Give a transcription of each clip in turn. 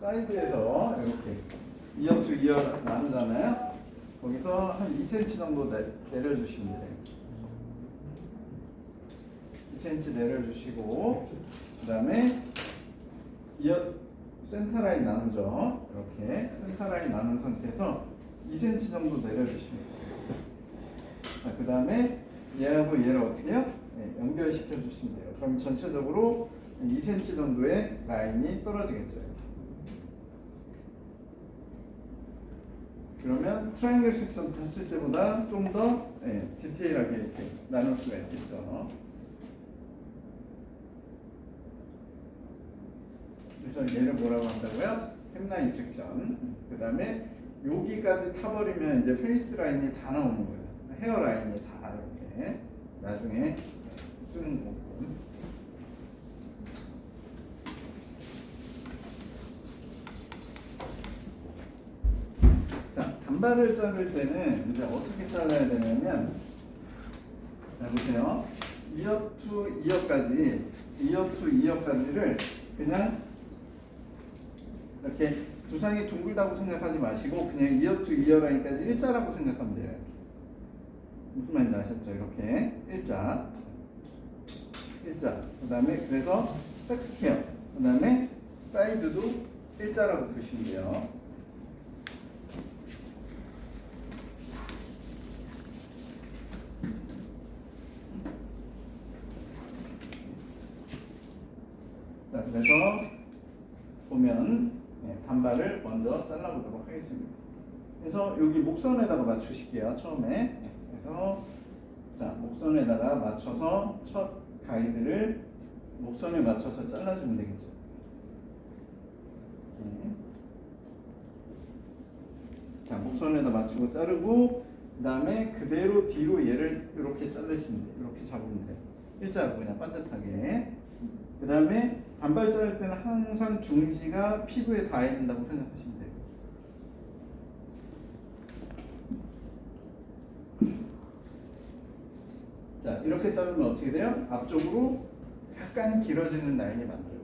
사이드에서 이렇게 2역 2역 나누잖아요. 거기서 한 2cm 정도 내, 내려주시면 돼요. 2cm 내려주시고 그 다음에 2역 센터 라인 나누죠. 이렇게 센터 라인 나눈 상태에서 2cm 정도 내려주시면 돼요. 자, 그 다음에 얘하고 얘를 어떻게 해요? 네, 연결시켜 주시면 돼요. 그럼 전체적으로 2cm 정도의 라인이 떨어지겠죠. 그러면 트라이앵글 색선 탔을 때보다 좀더 예, 디테일하게 이렇게 나눌 수가 있겠죠. 그래서 얘를 뭐라고 한다고요? 햄라인 섹션. 그 다음에 여기까지 타버리면 이제 페이스 라인이 다 나오는 거예요. 헤어 라인이 다 이렇게 나중에 쓰는 거고. 자, 단발을 자를 때는 이제 어떻게 잘라야 되냐면, 자, 보세요. 2역 투 2역까지, 2역 투 2역까지를 그냥 이렇게 두상이 둥글다고 생각하지 마시고 그냥 2역 투 2역 라인까지 일자라고 생각하면 돼요. 무슨 말인지 아셨죠? 이렇게 일자, 일자. 그 다음에 그래서 백스케어. 그 다음에 사이드도 일자라고 보시면 돼요. 자, 그래서 보면 네, 단발을 먼저 잘라보도록 하겠습니다. 그래서 여기 목선에다가 맞추실게요. 처음에. 네, 그래서 자 목선에다가 맞춰서 첫 가이드를 목선에 맞춰서 잘라주면 되겠죠. 네. 자 목선에다 맞추고 자르고 그 다음에 그대로 뒤로 얘를 이렇게 자르시면 돼요. 이렇게 잡으면 돼요. 일자로 그냥 반듯하게. 그 다음에 단발 자를 때는 항상 중지가 피부에 닿아야 된다고 생각하시면 돼요. 자 이렇게 자르면 어떻게 돼요? 앞쪽으로 약간 길어지는 라인이 만들어져요.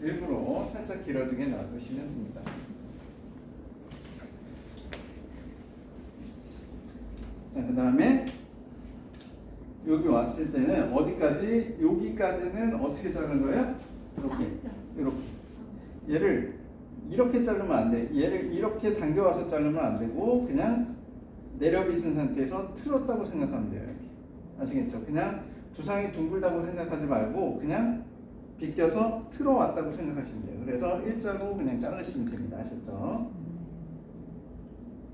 일부러 살짝 길어지게 놔두시면 됩니다. 자, 그 다음에 여기 왔을 때는 어디까지? 여기까지는 어떻게 자른 거예요? 이렇게, 이렇게. 얘를 이렇게 자르면 안 돼. 얘를 이렇게 당겨와서 자르면 안 되고 그냥 내려빗은 상태에서 틀었다고 생각하면 돼요. 이렇게. 아시겠죠? 그냥 두상이 둥글다고 생각하지 말고 그냥 비껴서 틀어왔다고 생각하시면 돼요. 그래서 일자로 그냥 자르시면 됩니다. 아셨죠?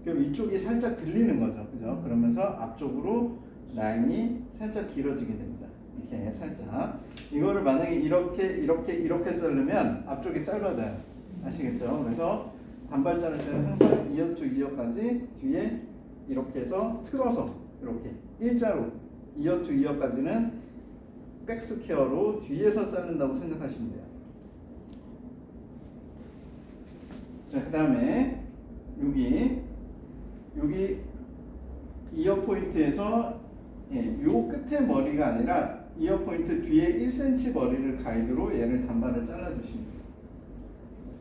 그럼 이쪽이 살짝 들리는 거죠. 그죠? 그러면서 앞쪽으로 라인이 살짝 길어지게 됩니다. 이렇게 살짝. 이거를 만약에 이렇게, 이렇게, 이렇게 자르면 앞쪽이 짧아져요. 아시겠죠? 그래서 단발 자를 때는 항상 2역 주 2역까지 뒤에 이렇게 해서 틀어서 이렇게 일자로 2역 주 2역까지는 백스퀘어로 뒤에서 자른다고 생각하시면 돼요. 자, 그 다음에 여기 여기 이어 포인트에서 예, 요 끝에 머리가 아니라 이어 포인트 뒤에 1cm 머리를 가이드로 얘를 단발을 돼요.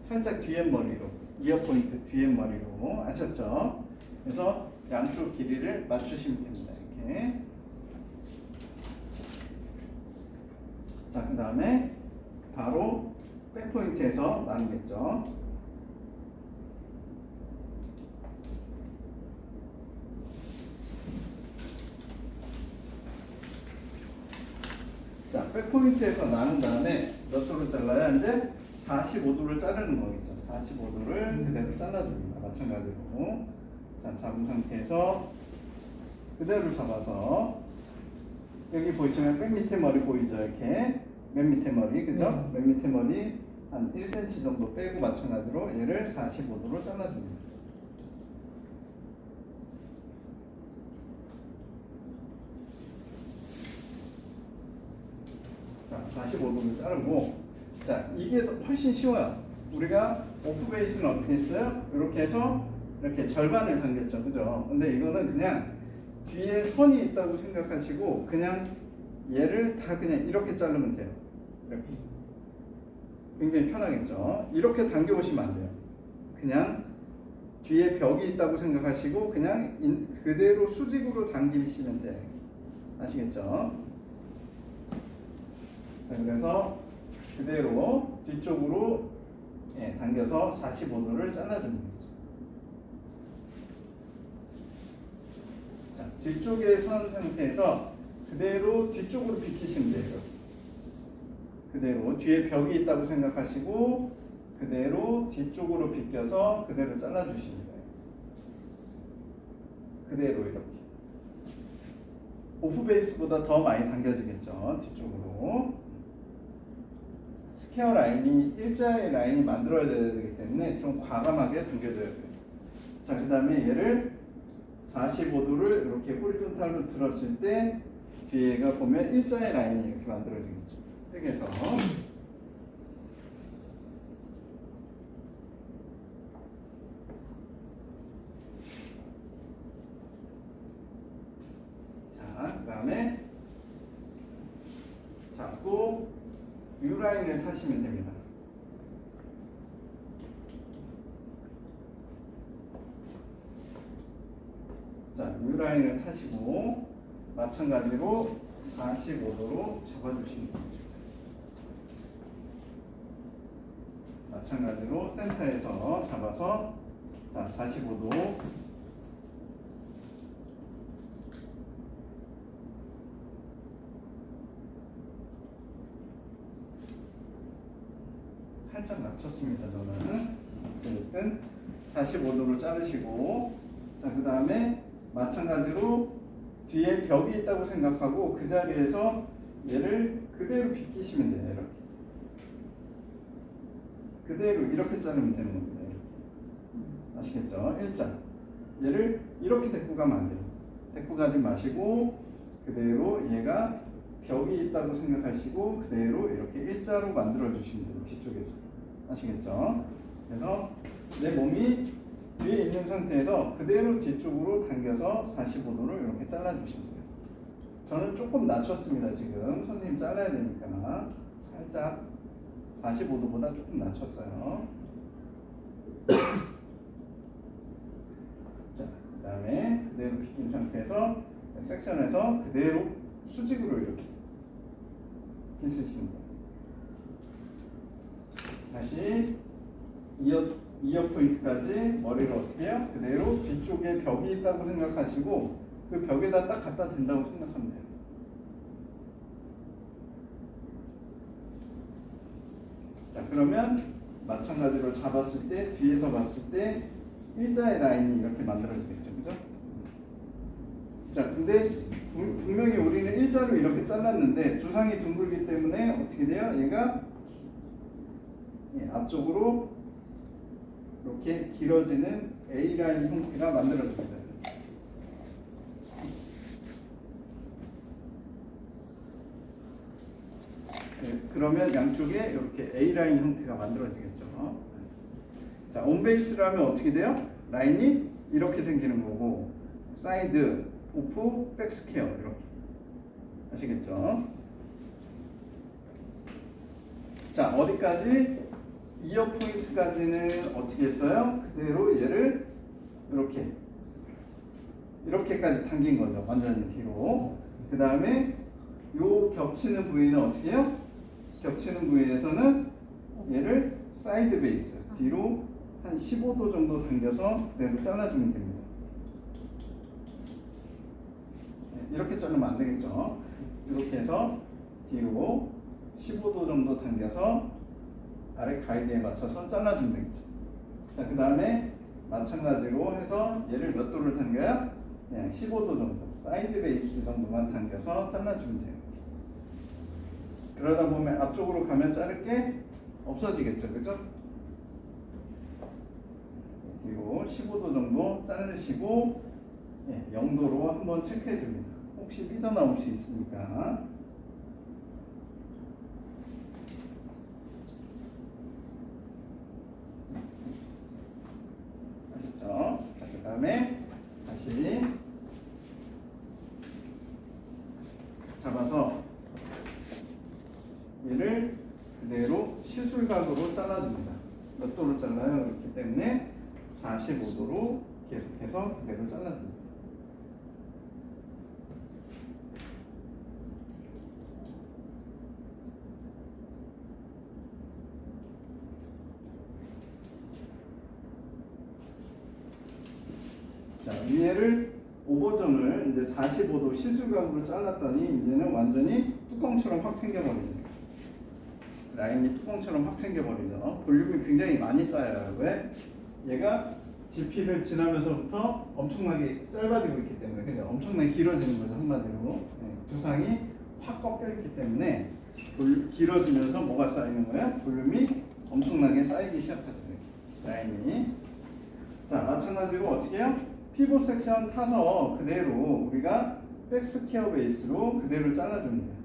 살짝 뒤에 머리로 이어 포인트 뒤에 머리로 아셨죠? 그래서 양쪽 길이를 맞추시면 됩니다. 이렇게. 자, 그 다음에 바로 백 포인트에서 나누겠죠. 자, 백포인트에서 나눈 다음에 몇 도를 잘라야 이제 45도를 자르는 거겠죠. 45도를 그대로 잘라줍니다. 마찬가지로. 자, 잡은 상태에서 그대로 잡아서 여기 보시면 맨 밑에 머리 보이죠? 이렇게 맨 밑에 머리, 그죠? 맨 밑에 머리 한 1cm 정도 빼고 마찬가지로 얘를 45도로 잘라줍니다. 자, 45도를 자르고 자, 이게 더 훨씬 쉬워요. 우리가 오프 베이스는 어떻게 했어요? 이렇게 해서 이렇게 절반을 당겼죠. 그죠? 근데 이거는 그냥 뒤에 선이 있다고 생각하시고 그냥 얘를 다 그냥 이렇게 자르면 돼요. 이렇게. 굉장히 편하겠죠. 이렇게 당겨 보시면 안 돼요. 그냥 뒤에 벽이 있다고 생각하시고 그냥 인- 그대로 수직으로 당기시면 돼요. 아시겠죠? 자, 그래서 그대로 뒤쪽으로 예, 당겨서 45도를 잘라줍니다. 자, 뒤쪽에 선 상태에서 그대로 뒤쪽으로 비키시면 돼요. 그대로 뒤에 벽이 있다고 생각하시고 그대로 뒤쪽으로 비껴서 그대로 잘라주시면 돼요. 그대로 이렇게. 오프 베이스보다 더 많이 당겨지겠죠. 뒤쪽으로. 스퀘어 라인이 일자의 라인이 만들어져야 되기 때문에 좀 과감하게 당겨줘야 돼요. 자, 그 다음에 얘를 45도를 이렇게 호리존탈로 들었을 때 뒤에가 보면 일자의 라인이 이렇게 만들어지겠죠. 해서 자, 그 다음에 잡고 U 라인을 타시면 됩니다. 자, U 라인을 타시고 마찬가지로 45도로 잡아주시면 됩니다. 마찬가지로 센터에서 잡아서 자 45도 살짝 낮췄습니다 저는. 어쨌든 45도로 자르시고 자그 다음에 마찬가지로 뒤에 벽이 있다고 생각하고 그 자리에서 얘를 그대로 비끼시면 돼요 이렇게. 그대로 이렇게 자르면 되는 겁니다. 아시겠죠? 일자. 얘를 이렇게 데리고 가면 안 돼요. 데리고 가지 마시고 그대로 얘가 벽이 있다고 생각하시고 그대로 이렇게 일자로 만들어 주시면 돼요 뒤쪽에서 아시겠죠? 그래서 내 몸이 뒤에 있는 상태에서 그대로 뒤쪽으로 당겨서 45도를 이렇게 잘라 주시면 돼요 저는 조금 낮췄습니다 지금 선생님 잘라야 되니까 살짝 45도보다 조금 낮췄어요 자, 그 다음에 그대로 비긴 상태에서 섹션에서 그대로 수직으로 이렇게 있으시면 돼요. 다시 이어, 이어 포인트까지 머리를 어떻게 해요? 그대로 뒤쪽에 벽이 있다고 생각하시고 그 벽에다 딱 갖다 댄다고 생각하면 돼요. 자, 그러면 마찬가지로 잡았을 때 뒤에서 봤을 때 일자의 라인이 이렇게 만들어지겠죠. 그죠? 자, 근데 분- 분명히 우리는 일자로 이렇게 잘랐는데 두상이 둥글기 때문에 어떻게 돼요? 얘가 예, 앞쪽으로 이렇게 길어지는 A 라인 형태가 만들어집니다. 네, 그러면 양쪽에 이렇게 A 라인 형태가 만들어지겠죠. 자, 온베이스라면 어떻게 돼요? 라인이 이렇게 생기는 거고 사이드, 오프, 백스퀘어 이렇게 아시겠죠? 자, 어디까지? 이어 포인트까지는 어떻게 했어요? 그대로 얘를 이렇게 이렇게까지 당긴 거죠. 완전히 뒤로. 그 다음에 요 겹치는 부위는 어떻게 해요? 겹치는 부위에서는 얘를 사이드 베이스 뒤로 한 15도 정도 당겨서 그대로 잘라주면 됩니다. 네, 이렇게 자르면 안 되겠죠. 이렇게 해서 뒤로 15도 정도 당겨서 아래 가이드에 맞춰서 잘라주면 되겠죠. 자, 그 다음에 마찬가지로 해서 얘를 몇 도를 당겨요? 그냥 15도 정도, 사이드 베이스 정도만 당겨서 잘라주면 돼요. 그러다 보면 앞쪽으로 가면 자를 게 없어지겠죠, 그죠? 뒤로 15도 정도 자르시고 예, 0도로 한번 체크해 줍니다. 혹시 삐져나올 수 있으니까. 아셨죠? 자, 그 다음에 다시 잡아서 얘를 그대로 시술각으로 각도로 잘라요. 그렇기 때문에 45도로 계속해서 그대로 잘라줍니다. 자, 위에를 오버전을 이제 45도 시술각으로 잘랐더니 이제는 완전히 뚜껑처럼 확 생겨버리죠. 라인이 뚜껑처럼 확 생겨버리죠. 볼륨이 굉장히 많이 쌓여요. 왜? 얘가 GP를 지나면서부터 엄청나게 짧아지고 있기 때문에 그냥 엄청나게 길어지는 거죠 한마디로 네, 두상이 확 꺾여 있기 때문에 볼- 길어지면서 뭐가 쌓이는 거예요? 볼륨이 엄청나게 쌓이기 시작하죠. 라인이 자 마찬가지로 어떻게 해요? 피봇 섹션 타서 그대로 우리가 백스퀘어 베이스로 그대로 잘라줍니다.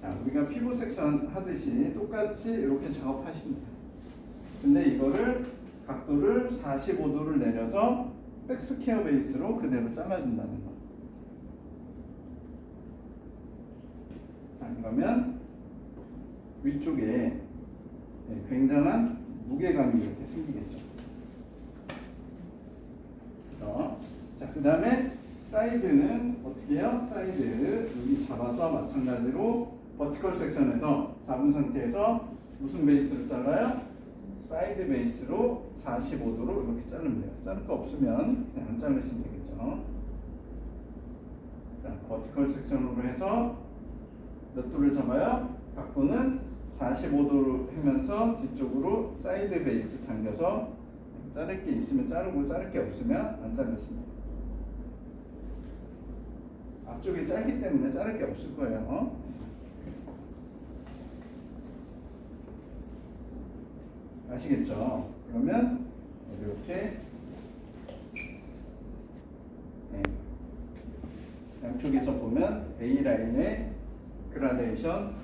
자 우리가 피봇 섹션 하듯이 똑같이 이렇게 작업하십니다. 근데 이거를 각도를 45도를 내려서 백스퀘어 베이스로 그대로 잘라준다는 거. 자 그러면 위쪽에 네, 굉장한 무게감이 이렇게 생기겠죠. 자, 그 다음에 사이드는 어떻게 해요? 사이드 여기 잡아서 마찬가지로 버티컬 섹션에서 잡은 상태에서 무슨 베이스로 잘라요? 사이드 베이스로 45도로 이렇게 자르면 돼요. 자를 거 없으면 그냥 안 자르시면 되겠죠. 자, 버티컬 섹션으로 해서 몇 도를 잡아요? 각도는 45도로 하면서 뒤쪽으로 사이드 베이스 당겨서 자를 게 있으면 자르고 자를 게 없으면 안 자르시면 돼요. 앞쪽이 짧기 때문에 자를 게 없을 거예요. 아시겠죠? 그러면 이렇게 네. 양쪽에서 보면 A 라인의 그라데이션